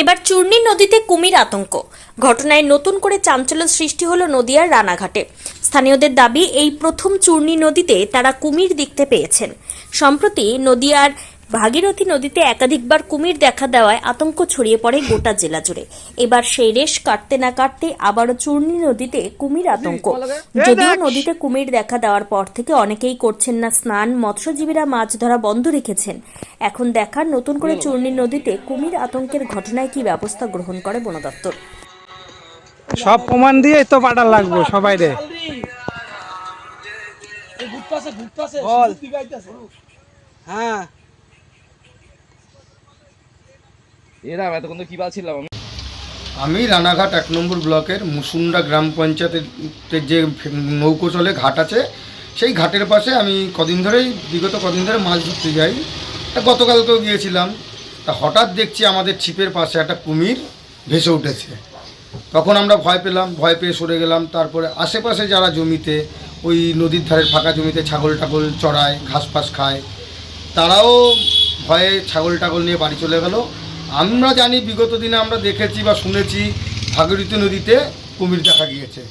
এবার চূর্ণী নদীতে কুমির আতঙ্ক। ঘটনায় নতুন করে চাঞ্চল্য সৃষ্টি হলো নদিয়ার রানাঘাটে। স্থানীয়দের দাবি, এই প্রথম চূর্ণী নদীতে তারা কুমির দেখতে পেয়েছেন। সম্প্রতি নদিয়ার ভাগীরথী নদীতে একাধিকবার কুমির দেখা দেওয়ায় আতঙ্ক ছড়িয়ে পড়ে গোটা জেলা জুড়ে। এবার সেই রেশ কাটতে না কাটতে আবারও চূর্ণী নদীতে কুমির আতঙ্ক। যদিও নদীতে কুমির দেখা দেওয়ার পর থেকে অনেকেই করছেন না স্নান মৎস্যজীবীরা মাছ ধরা বন্ধ রেখেছেন। এখন দেখার নতুন করে চূর্ণী নদীতে কুমির আতঙ্কের ঘটনায় কি ব্যবস্থা গ্রহণ করে বন দপ্তর? সব প্রমাণ দিয়ে তো পাটা লাগবো সবাই রে। হ্যাঁ। এরা এতক্ষণ তো কি পাচ্ছিলাম আমি আমি রানাঘাট এক নম্বর ব্লকের মুসুন্ডা গ্রাম পঞ্চায়েতের যে নৌকো চলে, ঘাট আছে, সেই ঘাটের পাশে আমি কদিন ধরেই, বিগত কদিন ধরে মাছ ধরতে যাই। তা গতকালকেও গিয়েছিলাম। তা হঠাৎ দেখছি আমাদের ছিপের পাশে একটা কুমির ভেসে উঠেছে। তখন আমরা ভয় পেলাম, ভয় পেয়ে সরে গেলাম। তারপরে আশেপাশে যারা জমিতে, ওই নদীর ধারের ফাঁকা জমিতে ছাগল টাগল চড়ায়, ঘাস ফাস খায়, তারাও ভয়ে ছাগল টাগল নিয়ে বাড়ি চলে গেল। আমরা জানি বিগত দিনে আমরা দেখেছি বা শুনেছি ভাগীরথী নদীতে কুমির দেখা গিয়েছে।